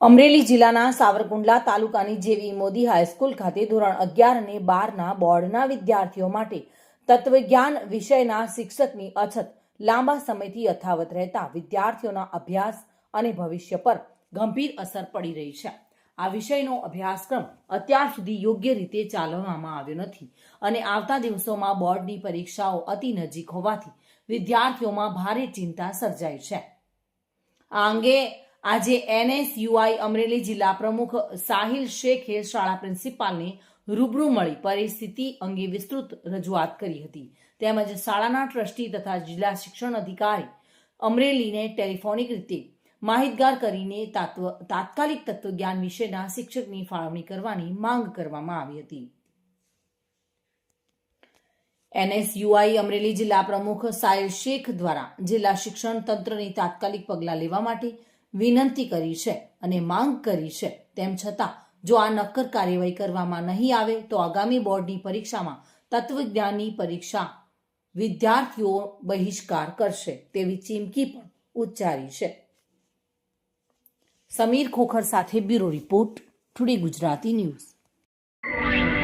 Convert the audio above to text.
અમરેલી જિલ્લાના સાવરકુંડલા તાલુકાની જેવી મોદી હાઈસ્કૂલ ખાતે ધોરણ અગિયાર અને બારના બોર્ડના વિદ્યાર્થીઓ માટે તત્વજ્ઞાન વિષયના શિક્ષકની અછત લાંબા સમયથી યથાવત રહેતા વિદ્યાર્થીઓના અભ્યાસ અને ભવિષ્ય પર ગંભીર અસર પડી રહી છે. આ વિષયનો અભ્યાસક્રમ અત્યાર સુધી યોગ્ય રીતે ચાલવામાં આવ્યો નથી અને આવતા દિવસોમાં બોર્ડની પરીક્ષાઓ અતિ નજીક હોવાથી વિદ્યાર્થીઓમાં ભારે ચિંતા સર્જાઈ છે. આ અંગે આજે એનએસયુઆઈ અમરેલી જિલ્લા પ્રમુખ સાહિલ શેખે શાળા પ્રિન્સિપાલને રૂબરૂ મળી પરિસ્થિતિ અંગે વિસ્તૃત રજૂઆત કરી હતી. તેમજ શાળાના ટ્રસ્ટી તથા જિલ્લા શિક્ષણ અધિકારી અમરેલીને ટેલિફોનિક રીતે માહિતગાર કરીને તત્વ, તાત્કાલિક તત્વજ્ઞાન વિશેના શિક્ષકની ફાળવણી કરવાની માંગ કરવામાં આવી હતી. એનએસયુઆઈ અમરેલી જિલ્લા પ્રમુખ સાહિલ શેખ દ્વારા જિલ્લા શિક્ષણ તંત્રની તાત્કાલિક પગલાં લેવા માટે વિનંતી કરી છે અને માંગ કરી છે. તેમ છતાં, જો આ નક્કર કાર્યવાહી કરવામાં નહીં આવે, તો આગામી બોર્ડની પરીક્ષામાં તત્વજ્ઞાનની પરીક્ષા વિદ્યાર્થીઓ બહિષ્કાર કરશે તેવી ચીમકી પણ ઉચ્ચારી છે. સમીર ખોખર સાથે bureau report, today Gujarati news.